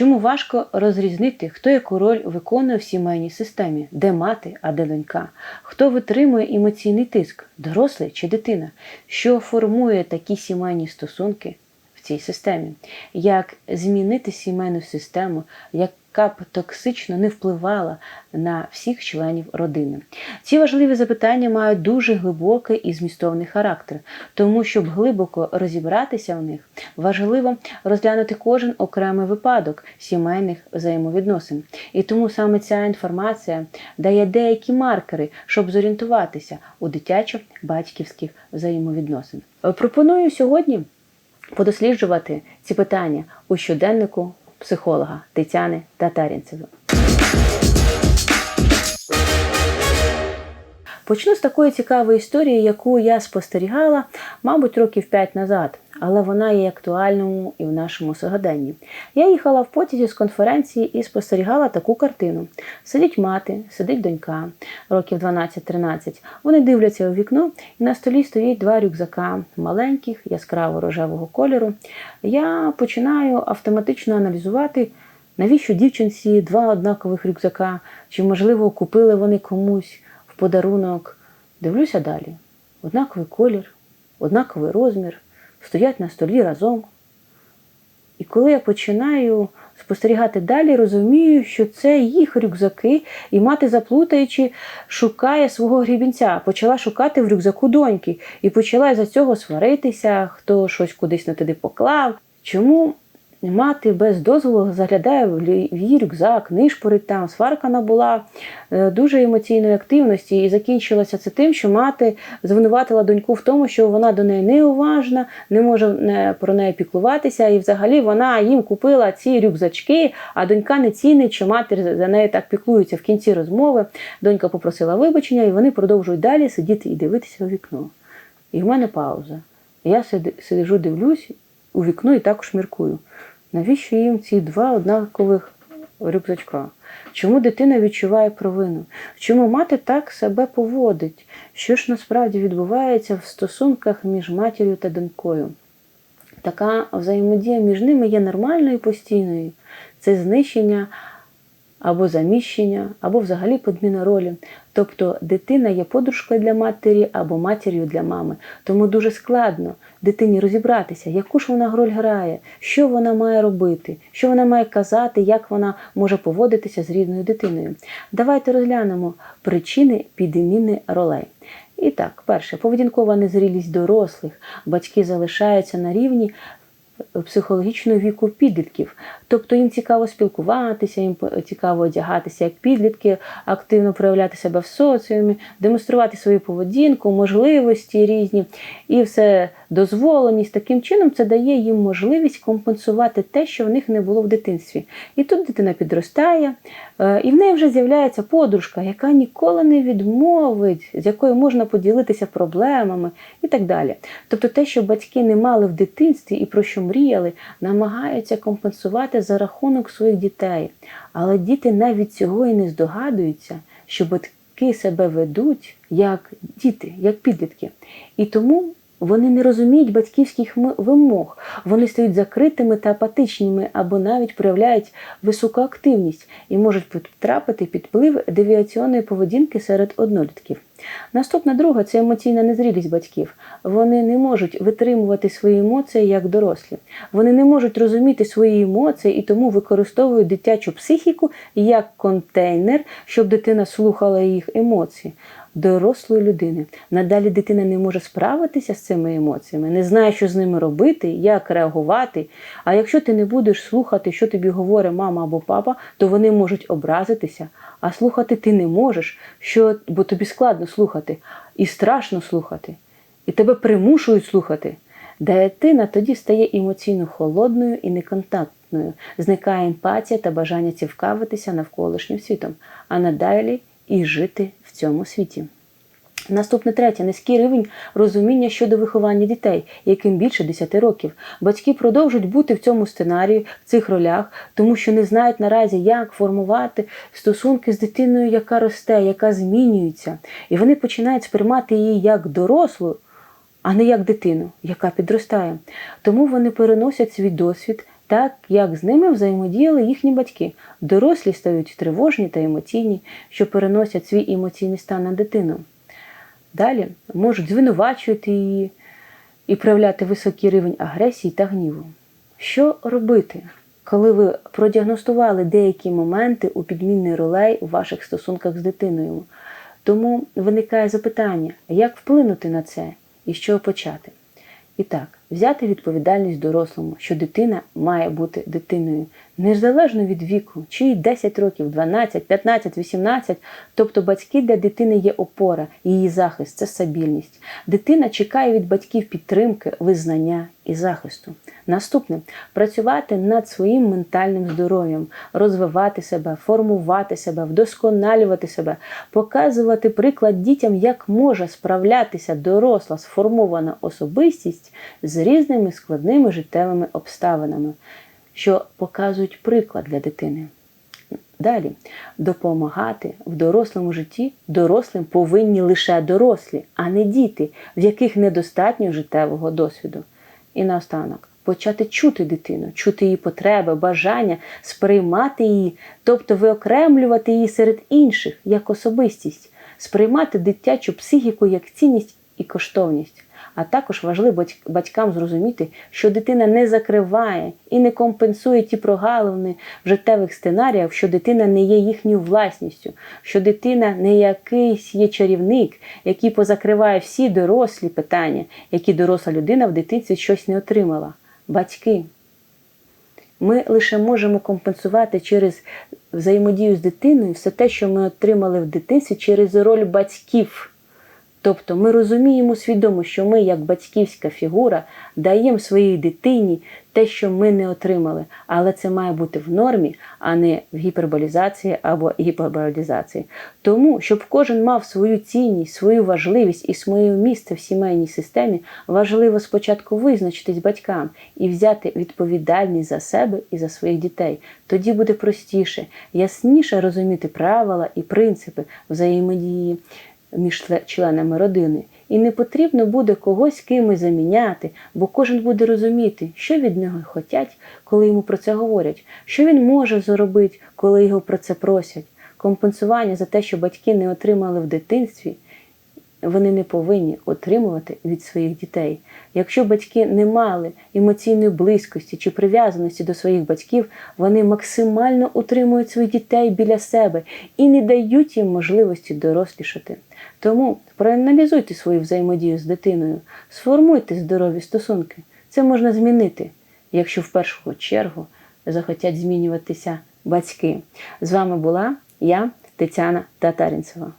Чому важко розрізнити, хто яку роль виконує в сімейній системі, де мати, а де донька, хто витримує емоційний тиск, дорослий чи дитина, що формує такі сімейні стосунки цій системі, як змінити сімейну систему, яка б токсично не впливала на всіх членів родини. Ці важливі запитання мають дуже глибокий і змістовний характер, тому щоб глибоко розібратися в них, важливо розглянути кожен окремий випадок сімейних взаємовідносин. І тому саме ця інформація дає деякі маркери, щоб зорієнтуватися у дитячо-батьківських взаємовідносин. Пропоную сьогодні подосліджувати ці питання у щоденнику психолога Тетяни Татарінцевої. Почну з такої цікавої історії, яку я спостерігала, мабуть, років 5 назад, але вона є актуальною і в нашому сьогоденні. Я їхала в потязі з конференції і спостерігала таку картину: сидить мати, сидить донька, років 12-13. Вони дивляться у вікно, і на столі стоїть два рюкзака маленьких, яскраво рожевого кольору. Я починаю автоматично аналізувати. Навіщо дівчинці два однакових рюкзака? Чи, можливо, купили вони комусь подарунок? Дивлюся далі. Однаковий колір, однаковий розмір, стоять на столі разом. І коли я починаю спостерігати далі, розумію, що це їх рюкзаки, і мати, заплутаючи, шукає свого грібінця, почала шукати в рюкзаку доньки і почала за цього сваритися, хто щось кудись не туди поклав. Чому мати без дозволу заглядає в її рюкзак, нишпорить там, сварка набула е, дуже емоційної активності, і закінчилося це тим, що мати звинуватила доньку в тому, що вона до неї неуважна, не може про неї піклуватися, і взагалі вона їм купила ці рюкзачки, а донька не цінить, що матір за нею так піклується. В кінці розмови донька попросила вибачення, і вони продовжують далі сидіти і дивитися у вікно. І в мене пауза. Я сиджу, дивлюсь у вікно і також міркую. Навіщо їм ці два однакових рюкзачка? Чому дитина відчуває провину? Чому мати так себе поводить? Що ж насправді відбувається в стосунках між матір'ю та донькою? Така взаємодія між ними є нормальною і постійною. Це знищення або заміщення, або взагалі подміна ролі. Тобто дитина є подружкою для матері або матір'ю для мами. Тому дуже складно дитині розібратися, яку ж вона роль грає, що вона має робити, що вона має казати, як вона може поводитися з рідною дитиною. Давайте розглянемо причини підміни ролей. І так, перше, поведінкова незрілість дорослих, батьки залишаються на рівні психологічного віку підлітків. Тобто їм цікаво спілкуватися, їм цікаво одягатися як підлітки, активно проявляти себе в соціумі, демонструвати свою поведінку, можливості різні і все дозволеність. Таким чином це дає їм можливість компенсувати те, що в них не було в дитинстві. І тут дитина підростає, е, і в неї вже з'являється подружка, яка ніколи не відмовить, з якою можна поділитися проблемами і так далі. Тобто те, що батьки не мали в дитинстві і про що мріяли, намагаються компенсувати за рахунок своїх дітей. Але діти навіть цього і не здогадуються, що батьки себе ведуть як діти, як підлітки. І тому вони не розуміють батьківських вимог, вони стають закритими та апатичними або навіть проявляють високу активність і можуть потрапити під вплив девіаційної поведінки серед однолітків. Наступна друга це емоційна незрілість батьків. Вони не можуть витримувати свої емоції як дорослі. Вони не можуть розуміти свої емоції і тому використовують дитячу психіку як контейнер, щоб дитина слухала їх емоції дорослої людини. Надалі дитина не може справитися з цими емоціями, не знає, що з ними робити, як реагувати. А якщо ти не будеш слухати, що тобі говорить мама або папа, то вони можуть образитися. А слухати ти не можеш, що, бо тобі складно слухати і страшно слухати, і тебе примушують слухати. Дитина тоді стає емоційно холодною і неконтактною, зникає емпатія та бажання цікавитися навколишнім світом, а надалі і жити в цьому світі. Наступне третє низький рівень розуміння щодо виховання дітей, яким більше 10 років. Батьки продовжують бути в цьому сценарії, в цих ролях, тому що не знають наразі, як формувати стосунки з дитиною, яка росте, яка змінюється. І вони починають сприймати її як дорослу, а не як дитину, яка підростає. Тому вони переносять свій досвід так як з ними взаємодіяли їхні батьки. Дорослі стають тривожні та емоційні, що переносять свій емоційний стан на дитину. Далі можуть звинувачувати її і проявляти високий рівень агресії та гніву. Що робити, коли ви продіагностували деякі моменти у підмінний ролей у ваших стосунках з дитиною? Тому виникає запитання, як вплинути на це і чого почати? І так, взяти відповідальність дорослому, що дитина має бути дитиною, незалежно від віку, чи 10 років, 12, 15, 18, тобто батьки для дитини є опора, її захист це стабільність. Дитина чекає від батьків підтримки, визнання і захисту. Наступне працювати над своїм ментальним здоров'ям, розвивати себе, формувати себе, вдосконалювати себе, показувати приклад дітям, як може справлятися доросла сформована особистість з різними складними життєвими обставинами, що показують приклад для дитини. Далі допомагати в дорослому житті дорослим повинні лише дорослі, а не діти, в яких недостатньо життєвого досвіду. І наостанок почати чути дитину, чути її потреби, бажання, сприймати її, тобто виокремлювати її серед інших як особистість, сприймати дитячу психіку як цінність і коштовність. А також важливо батькам зрозуміти, що дитина не закриває і не компенсує ті прогалини в життєвих сценаріях, що дитина не є їхньою власністю, що дитина не якийсь є чарівник, який позакриває всі дорослі питання, які доросла людина в дитинстві щось не отримала. Батьки. Ми лише можемо компенсувати через взаємодію з дитиною все те, що ми отримали в дитинстві через роль батьків. Тобто ми розуміємо свідомо, що ми, як батьківська фігура, даємо своїй дитині те, що ми не отримали. Але це має бути в нормі, а не в гіперболізації або гіперболізації. Тому, щоб кожен мав свою цінність, свою важливість і своє місце в сімейній системі, важливо спочатку визначитись батькам і взяти відповідальність за себе і за своїх дітей. Тоді буде простіше, ясніше розуміти правила і принципи взаємодії між членами родини. І не потрібно буде когось кимось заміняти, бо кожен буде розуміти, що від нього хотять, коли йому про це говорять, що він може зробити, коли його про це просять. Компенсування за те, що батьки не отримали в дитинстві, вони не повинні отримувати від своїх дітей. Якщо батьки не мали емоційної близькості чи прив'язаності до своїх батьків, вони максимально утримують своїх дітей біля себе і не дають їм можливості дорослішати. Тому проаналізуйте свою взаємодію з дитиною, сформуйте здорові стосунки. Це можна змінити, якщо в першу чергу захотять змінюватися батьки. З вами була я, Тетяна Татарінцева.